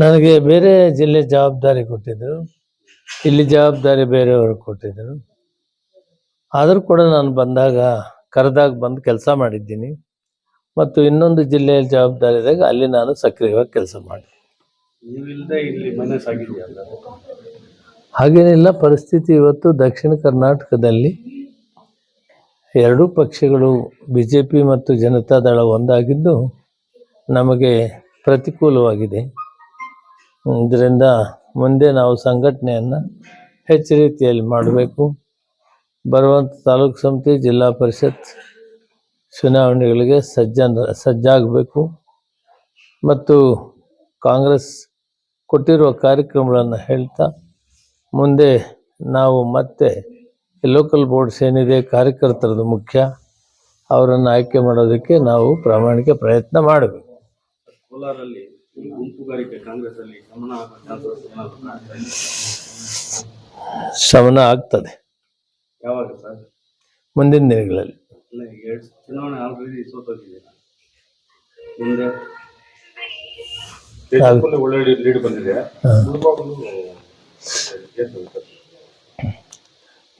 ನನಗೆ ಬೇರೆ ಜಿಲ್ಲೆ ಜವಾಬ್ದಾರಿ ಕೊಟ್ಟಿದ್ದರು. ಇಲ್ಲಿ ಜವಾಬ್ದಾರಿ ಬೇರೆಯವರು ಕೊಟ್ಟಿದ್ದರು. ಆದರೂ ಕೂಡ ನಾನು ಬಂದಾಗ ಕರೆದಾಗ ಬಂದು ಕೆಲಸ ಮಾಡಿದ್ದೀನಿ. ಮತ್ತು ಇನ್ನೊಂದು ಜಿಲ್ಲೆಯಲ್ಲಿ ಜವಾಬ್ದಾರಿ ಇದ್ದಾಗ ಅಲ್ಲಿ ನಾನು ಸಕ್ರಿಯವಾಗಿ ಕೆಲಸ ಮಾಡಿ ಹಾಗೇನಿಲ್ಲ ಪರಿಸ್ಥಿತಿ ಇವತ್ತು ದಕ್ಷಿಣ ಕರ್ನಾಟಕದಲ್ಲಿ ಎರಡೂ ಪಕ್ಷಗಳು ಬಿ ಜೆ ಪಿ ಮತ್ತು ಜನತಾದಳ ಒಂದಾಗಿದ್ದು ನಮಗೆ ಪ್ರತಿಕೂಲವಾಗಿದೆ. ಇದರಿಂದ ಮುಂದೆ ನಾವು ಸಂಘಟನೆಯನ್ನು ಹೆಚ್ಚು ರೀತಿಯಲ್ಲಿ ಮಾಡಬೇಕು. ಬರುವಂಥ ತಾಲೂಕು ಸಮಿತಿ, ಜಿಲ್ಲಾ ಪರಿಷತ್ ಚುನಾವಣೆಗಳಿಗೆ ಸಜ್ಜನ, ಸಜ್ಜಾಗಬೇಕು. ಮತ್ತು ಕಾಂಗ್ರೆಸ್ ಕೊಟ್ಟಿರುವ ಕಾರ್ಯಕ್ರಮಗಳನ್ನು ಹೇಳ್ತಾ ಮುಂದೆ ನಾವು ಮತ್ತೆ ಲೋಕಲ್ ಬೋರ್ಡ್ಸ್ ಏನಿದೆ, ಕಾರ್ಯಕರ್ತರದ್ದು ಮುಖ್ಯ, ಅವರನ್ನು ಆಯ್ಕೆ ಮಾಡೋದಕ್ಕೆ ನಾವು ಪ್ರಾಮಾಣಿಕ ಪ್ರಯತ್ನ ಮಾಡಬೇಕು. ಕೋಲಾರಲ್ಲಿ ಈ ಗುಂಪುಗಾರಿಕೆ ಕಾಂಗ್ರೆಸ್ ಅಲ್ಲಿ ಗಮನ? ಶಮನ ಆಗ್ತದೆ. ಯಾವಾಗ ಸರ್? ಮುಂದಿನ ದಿನಗಳಲ್ಲಿ. ಇಲ್ಲ ಎರಡು ಚುನಾವಣೆ ಆಲ್ರೆಡಿ ಸೋತೋಗಿದೆ. ಮುಂದೆ ಒಳ್ಳೆ ಲೀಡ್ ಬಂದಿದೆ.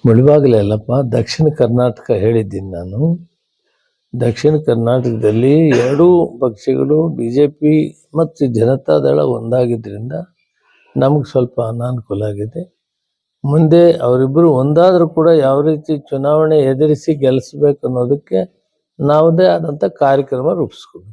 ಮುಳುಬಾಗಿಲೇ ಅಲ್ಲಪ್ಪ ದಕ್ಷಿಣ ಕರ್ನಾಟಕ ಹೇಳಿದ್ದೀನಿ ನಾನು. ದಕ್ಷಿಣ ಕರ್ನಾಟಕದಲ್ಲಿ ಎರಡೂ ಪಕ್ಷಗಳು ಬಿ ಜೆ ಪಿ ಮತ್ತು ಜನತಾದಳ ಒಂದಾಗಿದ್ದರಿಂದ ನಮಗೆ ಸ್ವಲ್ಪ ಅನಾನುಕೂಲ ಆಗಿದೆ. ಮುಂದೆ ಅವರಿಬ್ಬರು ಒಂದಾದರೂ ಕೂಡ ಯಾವ ರೀತಿ ಚುನಾವಣೆ ಎದುರಿಸಿ ಗೆಲ್ಲಿಸ್ಬೇಕು ಅನ್ನೋದಕ್ಕೆ ನಾವದೇ ಆದಂಥ ಕಾರ್ಯಕ್ರಮ ರೂಪಿಸ್ಕೋಬೇಕು.